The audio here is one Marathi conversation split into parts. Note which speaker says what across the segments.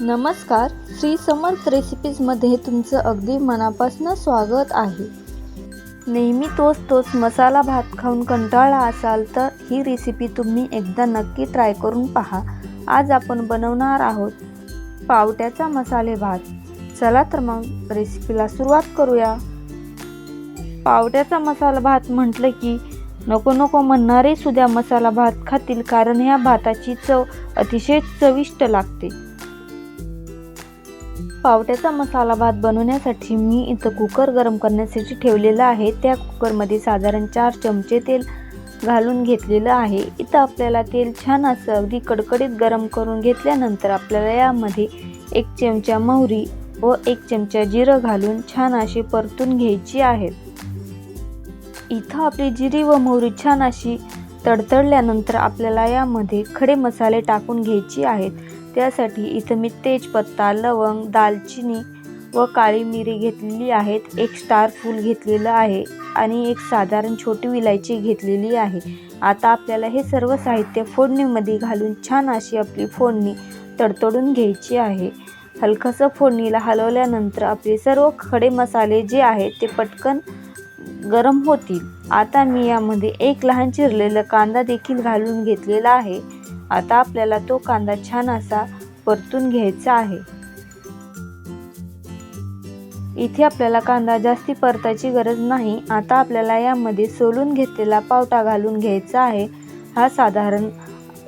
Speaker 1: नमस्कार श्री समर्थ रेसिपीजमध्ये तुमचं अगदी मनापासून स्वागत आहे. नेहमी तोच तोच मसाला भात खाऊन कंटाळला असाल तर ही रेसिपी तुम्ही एकदा नक्की ट्राय करून पहा. आज आपण बनवणार आहोत पावट्याचा मसाले भात. चला तर मग रेसिपीला सुरुवात करूया. पावट्याचा मसाला भात म्हटलं की नको नको म्हणणारे सुद्धा मसाला भात खातील कारण ह्या भाताची चव अतिशय चविष्ट लागते. पावट्याचा मसाला भात बनवण्यासाठी मी इथं कुकर गरम करण्यासाठी ठेवलेलं आहे. त्या कुकरमध्ये साधारण चार चमचे तेल घालून घेतलेलं आहे. इथं आपल्याला तेल छान असं अगदी कडकडीत गरम करून घेतल्यानंतर आपल्याला यामध्ये एक चमचा मोहरी व एक चमचा जिरं घालून छान अशी परतून घ्यायची आहेत इथं आपली जिरी व मोहरी छान अशी तडतडल्यानंतर आपल्याला यामध्ये खडे मसाले टाकून घ्यायचे आहेत. त्यासाठी इथं मी तेजपत्ता लवंग दालचिनी व काळी मिरी घेतलेली आहेत. एक स्टार फूल घेतलेलं आहे आणि एक साधारण छोटी विलायची घेतलेली आहे. आता आपल्याला हे सर्व साहित्य फोडणीमध्ये घालून छान अशी आपली फोडणी तडतडून घ्यायची आहे. हलकंसं फोडणीला हलवल्यानंतर आपले सर्व खडे मसाले जे आहेत ते पटकन गरम होतील. आता मी यामध्ये एक लहान चिरलेला कांदा देखील घालून घेतलेला आहे. आता आपल्याला तो कांदा छान असा परतून घ्यायचा आहे. इथे आपल्याला कांदा जास्ती परतायची गरज नाही. आता आपल्याला यामध्ये सोलून घेतलेला पावटा घालून घ्यायचा आहे. हा साधारण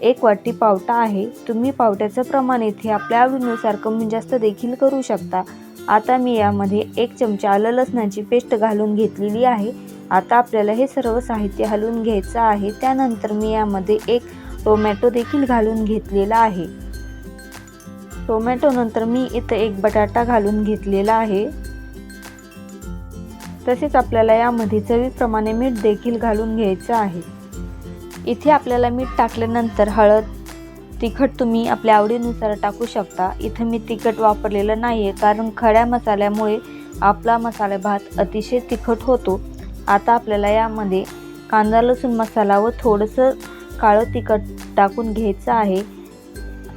Speaker 1: एक वाटी पावटा आहे. तुम्ही पावट्याचं प्रमाण इथे आपल्या आवडीनुसार कमी जास्त देखील करू शकता. आता मी यामध्ये एक चमचा आलं लसणाची पेस्ट घालून घेतलेली आहे. आता आपल्याला हे सर्व साहित्य हलवून घ्यायचं आहे. त्यानंतर मी यामध्ये एक टोमॅटो देखील घालून घेतलेला आहे. टोमॅटो नंतर मी इथं एक बटाटा घालून घेतलेला आहे. तसेच आपल्याला यामध्ये चवीप्रमाणे मीठ देखील घालून घ्यायचं आहे. इथे आपल्याला मीठ टाकल्यानंतर हळद तिखट तुम्ही आपल्या आवडीनुसार टाकू शकता. इथं मी तिखट वापरलेलं नाही आहे कारण खड्या मसाल्यामुळे आपला मसाला भात अतिशय तिखट होतो. आता आपल्याला यामध्ये कांदा लसूण मसाला व थोडंसं काळं तिखट टाकून घ्यायचं आहे.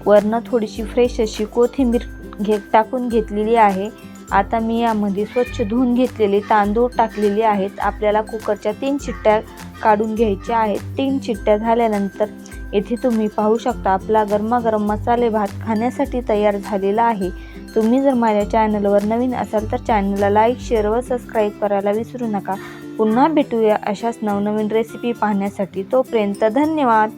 Speaker 1: वरनं थोडीशी फ्रेश अशी कोथिंबीर घे टाकून घेतलेली आहे. आता मी यामध्ये स्वच्छ धुवून घेतलेले तांदूळ टाकलेले आहेत. आपल्याला कुकरच्या तीन चिट्ट्या काढून घ्यायच्या आहेत. तीन चिट्ट्या झाल्यानंतर येथे तुम्ही पाहू शकता आपला गरमागरम मसाले भात खाण्यासाठी तयार झालेला आहे. तुम्ही जर माझ्या चॅनलवर नवीन असाल तर चॅनलला लाईक शेअर व सबस्क्राईब करायला विसरू नका. पुन्हा भेटूया अशाच नवनवीन रेसिपी पाहण्यासाठी. तोपर्यंत धन्यवाद.